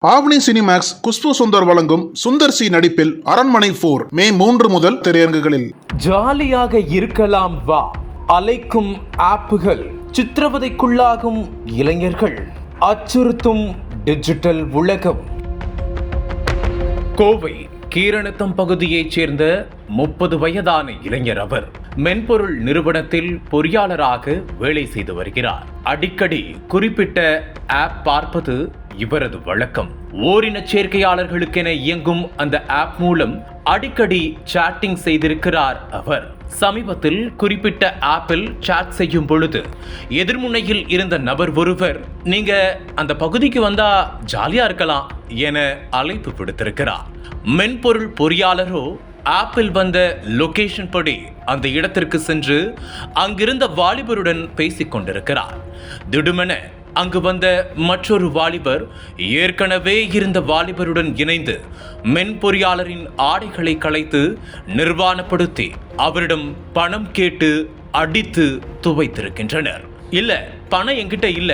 ஆவணி Cinemax Khushbu Sundar வழங்கும் Sundar C நடிப்பில் அரண்மனை போர் மே மூன்று முதல் திரையரங்குகளில். ஜாலியாக இருக்கலாம் வா. அலைக்கும் ஆப்புகள் சித்திரவதைக்குள்ளாகும் இளைஞர்கள். அச்சுறுத்தும் டிஜிட்டல் உலகம். கோவை கீரணத்தம் பகுதியைச் சேர்ந்த முப்பது வயதான இளைஞர் அவர் மென்பொருள் நிறுவனத்தில் பொறியாளராக வேலை செய்து வருகிறார். அடிக்கடி குறிப்பிட்ட ஆப் பார்ப்பது இவரது வழக்கம் ஓரின சேர்க்கையாளர்களுக்கென இயங்கும் அந்த ஆப் மூலம் அடிக்கடி சாட்டிங் செய்திருக்கிறார் அவர். சமீபத்தில் குறிப்பிட்ட ஆப்பில் சாட் செய்யும் பொழுது எதிர்முனையில் இருந்த நபர் ஒருவர் நீங்க அந்த பகுதிக்கு வந்தா ஜாலியா இருக்கலாம் என அழைப்பு விடுத்திருக்கிறார். மென்பொருள் பொறியாளரோ ஆப்பிள் வந்த லொகேஷன் படி அந்த இடத்திற்கு சென்று அங்கிருந்த வாலிபருடன் பேசிக் கொண்டிருக்கிறார் திடுமென அங்கு வந்த மற்றொரு வாலிபர் ஏற்கனவே இருந்த வாலிபருடன் இணைந்து மென்பொறியாளரின் ஆடைகளை களைத்து நிர்வாணப்படுத்தி அவரிடம் பணம் கேட்டு அடித்து துவைத்திருக்கின்றனர். இல்ல பணம் என்கிட்ட இல்ல.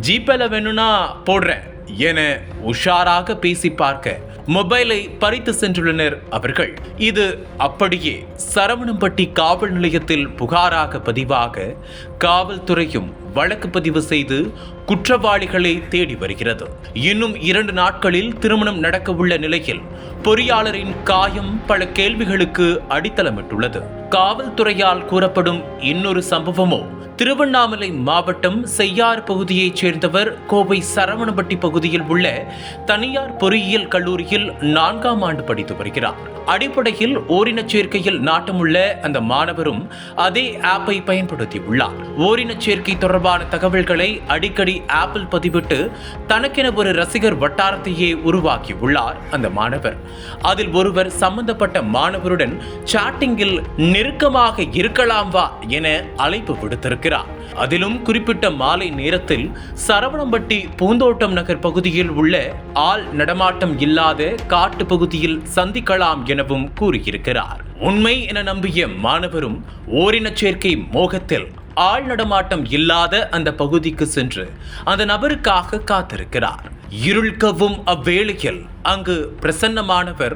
ஜிபேல வேணும்னா போடுறேன் என உஷாராக பேசி பார்க்க மொபைலை பறித்து சென்றுள்ளனர் அவர்கள். இது அப்படியே சரவணம்பட்டி காவல் நிலையத்தில் புகாராக பதிவாக காவல்துறையும் வழக்கு பதிவு செய்து குற்றவாளிகளை தேடி வருகிறது. இன்னும் இரண்டு நாட்களில் திருமணம் நடக்க உள்ள நிலையில் பொறியாளரின் காயம் பல கேள்விகளுக்கு அடித்தளமிட்டுள்ளது. காவல்துறையால் கூறப்படும் இன்னொரு சம்பவமோ திருவண்ணாமலை மாவட்டம் செய்யார் பகுதியைச் சேர்ந்தவர் கோவை சரவணப்பட்டி பகுதியில் உள்ள தனியார் பொறியியல் கல்லூரியில் நான்காம் ஆண்டு படித்து வருகிறார். அடிப்படையில் ஓரினச் சேர்க்கையில் நாட்டமுள்ள அந்த மாணவரும் அதே ஆப்பை பயன்படுத்தியுள்ளார். ஓரினச் சேர்க்கை தொடர்பான தகவல்களை அடிக்கடி ஆப்பிள் பதிவிட்டு தனக்கென ஒரு ரசிகர் வட்டாரத்தையே உருவாக்கி உள்ளார் அந்த மாணவர். அதில் ஒருவர் சம்பந்தப்பட்ட மாணவருடன் சாட்டிங்கில் நெருக்கமாக இருக்கலாம் வா என அழைப்பு விடுத்திருக்கிறார். அதிலும் குறிப்பிட்ட மாலை நேரத்தில் சரவணம்பட்டி பூந்தோட்டம் நகர் பகுதியில் உள்ள ஆள் நடமாட்டம் இல்லாத காட்டு பகுதியில் சந்திக்கலாம் எனவும் கூறியிருக்கிறார். உண்மை என நம்பிய மாணவரும் ஓரின சேர்க்கை மோகத்தில் ஆள் நடமாட்டம் இல்லாத அந்த பகுதிக்கு சென்று அந்த நபருக்காக காத்திருக்கிறார். இருள் கவ்வும் அவ்வேளையில் அங்கு பிரசன்னமானவர்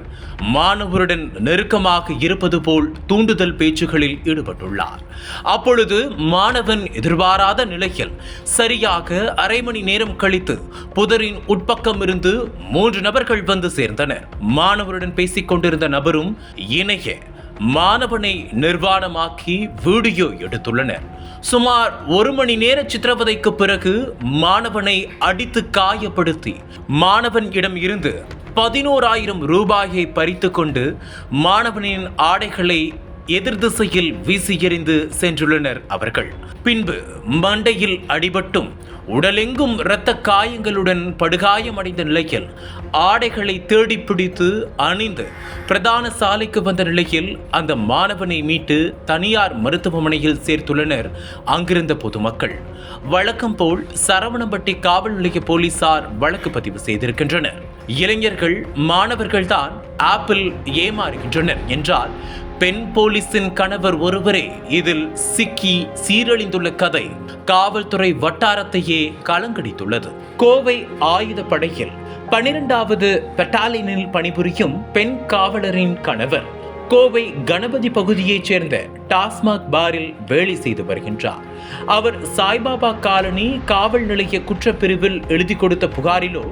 மாணவருடன் நெருக்கமாக இருப்பது போல் தூண்டுதல் பேச்சுகளில் ஈடுபட்டுள்ளார். அப்பொழுது மாணவன் எதிர்பாராத நிலையில் சரியாக அரை மணி நேரம் கழித்து புதரின் உட்பக்கம் இருந்து மூன்று நபர்கள் வந்து சேர்ந்தனர். மாணவருடன் பேசிக் கொண்டிருந்த நபரும் இணைய மாணவனை நிர்வாணமாக்கி வீடியோ எடுத்துள்ளனர். சுமார் ஒரு மணி நேர சித்திரவதைக்கு பிறகு மாணவனை அடித்து காயப்படுத்தி மாணவன் இடம் இருந்து பதினோராயிரம் ரூபாயை பறித்து கொண்டு மாணவனின் ஆடைகளை எதிர் திசையில் வீசி எறிந்து சென்றுள்ளனர் அவர்கள். பின்பு மண்டையில் அடிபட்டும் உடலெங்கும் இரத்த காயங்களுடன் படுகாயமடைந்த நிலையில் ஆடைகளை தேடி பிடித்து அணிந்து பிரதான சாலைக்கு வந்த நிலையில் அந்த மாணவனை மீட்டு தனியார் மருத்துவமனையில் சேர்த்துள்ளனர். அங்கிருந்த பொதுமக்கள் வழக்கம் போல் சரவணம்பட்டி காவல் நிலைய போலீசார் வழக்கு பதிவு செய்திருக்கின்றனர். இளைஞர்கள் மாணவர்கள்தான் ஆப்பிள் ஏமாறுகின்றனர் என்றால் பெண் போலீசின் கணவர் ஒருவரே இதில் சிக்கி சீரழிந்துள்ள கதை காவல்துறை வட்டாரத்தையே கலங்கடித்துள்ளது. கோவை ஆயுதப்படையில் பனிரெண்டாவது பெட்டாலியனில் பணிபுரியும் பெண் காவலரின் கணவர் கோவை கணபதி பகுதியைச் சேர்ந்த டாஸ்மாக் பாரில் வேலை செய்து வருகின்றார். அவர் சாய்பாபா காலனி காவல் நிலைய குற்றப்பிரிவில் எழுதி கொடுத்த புகாரிலோ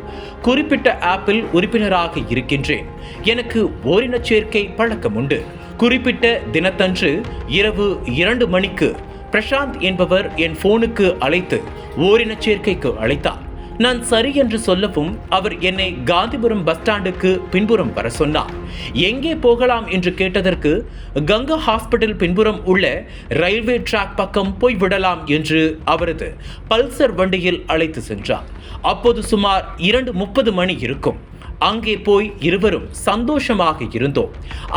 குறிப்பிட்ட ஆப்பில் உறுப்பினராக இருக்கின்றேன். எனக்கு ஓரினச் சேர்க்கை பழக்கம் உண்டு குறிப்பிட்ட தினத்தன்று இரவு இரண்டு மணிக்கு பிரசாந்த் என்பவர் என் போனுக்கு அழைத்து ஓரினச் சேர்க்கைக்கு அழைத்தார். நான் சரி என்று சொல்லவும் அவர் என்னை காந்திபுரம் பஸ் ஸ்டாண்டுக்கு பின்புறம் வர சொன்னார். எங்கே போகலாம் என்று கேட்டதற்கு கங்கா ஹாஸ்பிட்டல் பின்புறம் உள்ள ரயில்வே ட்ராக் பக்கம் போய் விடலாம் என்று அவரது பல்சர் வண்டியில் அழைத்து சென்றார். அப்போது சுமார் இரண்டு முப்பது மணி இருக்கும். அங்கே போய் இருவரும் சந்தோஷமாக இருந்தோம்.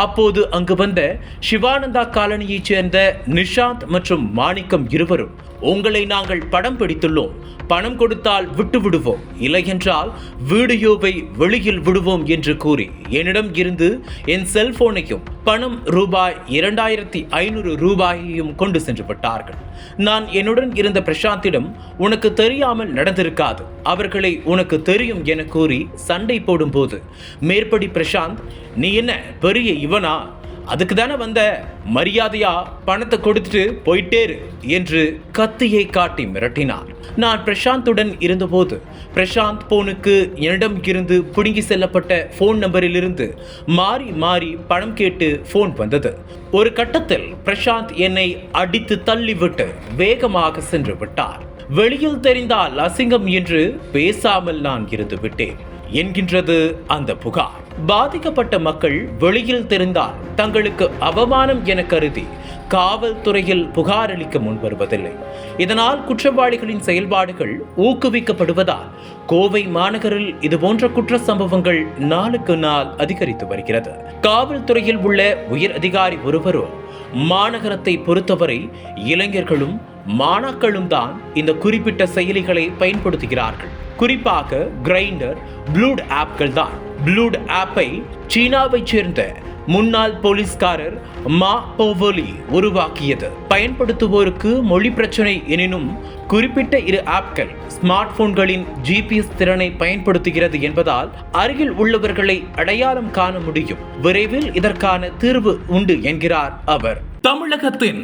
அப்போது அங்கு வந்த சிவானந்தா காலனியைச் சேர்ந்த நிஷாந்த் மற்றும் மாணிக்கம் இருவரும் உங்களை நாங்கள் படம் பிடித்துள்ளோம். பணம் கொடுத்தால் விட்டு விடுவோம். இல்லையென்றால் வீடியோவை வெளியில் விடுவோம் என்று கூறி என்னிடம் இருந்து என் செல்போனையும் பணம் ரூபாய் இரண்டாயிரத்தி ஐநூறு ரூபாயையும் கொண்டு சென்று விட்டார்கள். நான் என்னுடன் இருந்த பிரசாந்திடம் உனக்கு தெரியாமல் நடந்திருக்காது. அவர்களை உனக்கு தெரியும் என கூறி சண்டை போடும்போது மேற்படி பிரசாந்த் நீ என்ன பெரிய இவனா? அதுக்கு தானே வந்த மரியாதையா பணத்தை கொடுத்துட்டு போயிட்டேரு என்று கத்தியை காட்டி மிரட்டினார். நான் பிரசாந்துடன் இருந்தபோது பிரசாந்த் போனுக்கு என்னிடம் இருந்து பிடுங்கி செல்லப்பட்ட ஃபோன் நம்பரிலிருந்து மாறி மாறி பணம் கேட்டு ஃபோன் வந்தது. ஒரு கட்டத்தில் பிரசாந்த் என்னை அடித்து தள்ளிவிட்டு வேகமாக சென்று விட்டார். வெளியில் தெரிந்தால் அசிங்கம் என்று பேசாமல் நான் இருந்து விட்டேன். என்கின்றது அந்த புகார். பாதிக்கப்பட்ட மக்கள் வெளியில் தெரிந்தால் தங்களுக்கு அவமானம் என கருதி காவல்துறையில் புகார் அளிக்க முன்வருவதில்லை. இதனால் குற்றவாளிகளின் செயல்பாடுகள் ஊக்குவிக்கப்படுவதால் கோவை மாநகரில் இதுபோன்ற குற்ற சம்பவங்கள் நாளுக்கு நாள் அதிகரித்து வருகிறது. காவல்துறையில் உள்ள உயர் அதிகாரி ஒருவரோ மாநகரத்தை பொறுத்தவரை இளைஞர்களும் மாணாக்களும் தான் இந்த குறிப்பிட்ட செயலிகளை பயன்படுத்துகிறார்கள். குறிப்பாக கிரைண்டர் ப்ளூட் ஆப்கள் தான். ப்ளூட் ஆப்பை சீனாவைச் சேர்ந்த முன்னாள் போலீஸ்காரர் மா போவோலி உருவாக்கியது. பயன்படுத்துவோருக்கு மொழி பிரச்சனை எனினும் குறிப்பிட்ட இரு ஆப்கள் ஸ்மார்ட் போன்களின் ஜிபிஎஸ் திறனை பயன்படுத்துகிறது என்பதால் அருகில் உள்ளவர்களை அடையாளம் காண முடியும். விரைவில் இதற்கான தீர்வு உண்டு என்கிறார் அவர். தமிழகத்தின்